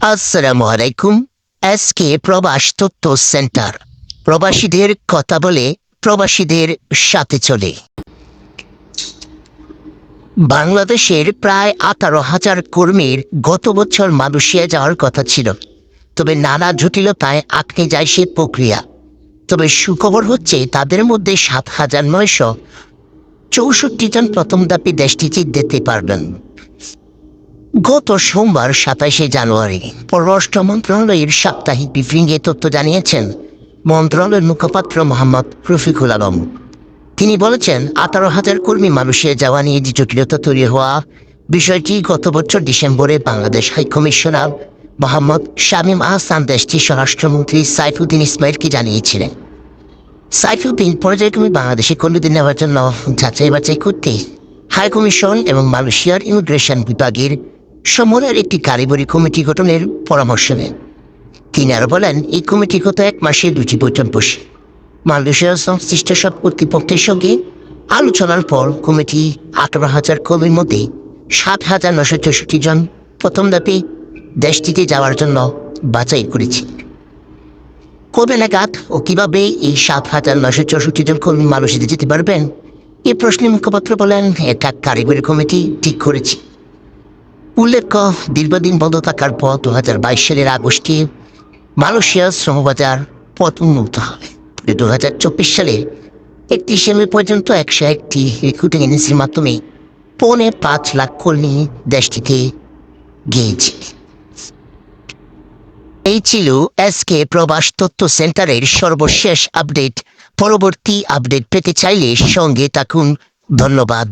আসসালামু আলাইকুম এসকে প্রবাস তথ্য সেন্টার। প্রবাসীদের কথা বলে প্রবাসীদের সাথে চলে। বাংলাদেশের প্রায় আঠারো হাজার কর্মীর গত বছর মালয়েশিয়া যাওয়ার কথা ছিল। তবে নানা জটিলতায় আটকে যায় সে প্রক্রিয়া। তবে সুখবর হচ্ছে তাদের মধ্যে সাত হাজার নয়শো চৌষট্টি জন প্রথম দাপি দেশটিতে যেতে পারবেন। গত সোমবার সাতাশে জানুয়ারি পররাষ্ট্র মন্ত্রণালয়ের সাপ্তাহিক ব্রিফিংয়ে তথ্য জানিয়েছেন মন্ত্রণালয়ের মুখপাত্র মোহাম্মদ রফিকুল আলম। তিনি বলেছেন, আঠারো হাজার কর্মী মানুষের যাওয়া নিয়ে যে জটিলতা তৈরি হওয়া, বিষয়টি গত বছর ডিসেম্বরে বাংলাদেশ হাইকমিশনার মোহাম্মদ শামীম আহসান দেশটির স্বরাষ্ট্রমন্ত্রী সাইফুদ্দিন ইসমাইলকে জানিয়েছিলেন। সাইফুদ্দিন পর্যায়ক্রমে বাংলাদেশে কর্মীদের নেওয়ার জন্য যাচাই বাছাই করতে হাইকমিশন এবং মালয়েশিয়ার ইমিগ্রেশন বিভাগের সমরের একটি কারিগরি কমিটি গঠনের পরামর্শ নেন। তিনি আরও বলেন, এই কমিটি গত এক মাসে দুটি বৈঠক বসে। মালয়েশিয়ার সংশ্লিষ্ট সব কর্তৃপক্ষের সঙ্গে আলোচনার পর কমিটি আঠারো হাজার কর্মীর মধ্যে সাত হাজার নশো চৌষট্টি জন প্রথম ধাপে দেশটিতে যাওয়ার জন্য বাছাই করেছে। কবে নাগাদ ও কীভাবে এই সাত হাজার নশো চৌষট্টি জন কর্মী মালয়েশিয়াতে যেতে পারবেন এই প্রশ্নে মুখপাত্র বলেন, এটা কারিগরি কমিটি ঠিক করেছে। উল্লেখ্য, দীর্ঘদিন বন্ধ থাকার পর দু হাজার বাইশ সালের আগস্টে মালয়েশিয়ার শ্রমবাজার পথ উন্মুক্ত হয় দু হাজার চব্বিশ সালে একত্রিশে মে পর্যন্ত একশো একটি রিক্রুটিং এজেন্সির মাধ্যমে পৌনে পাঁচ লাখ কর্মী দেশটিতে গিয়েছে। এই ছিল এসকে প্রবাস তথ্য সেন্টারের সর্বশেষ আপডেট। পরবর্তী আপডেট পেতে চাইলে সঙ্গে থাকুন। ধন্যবাদ।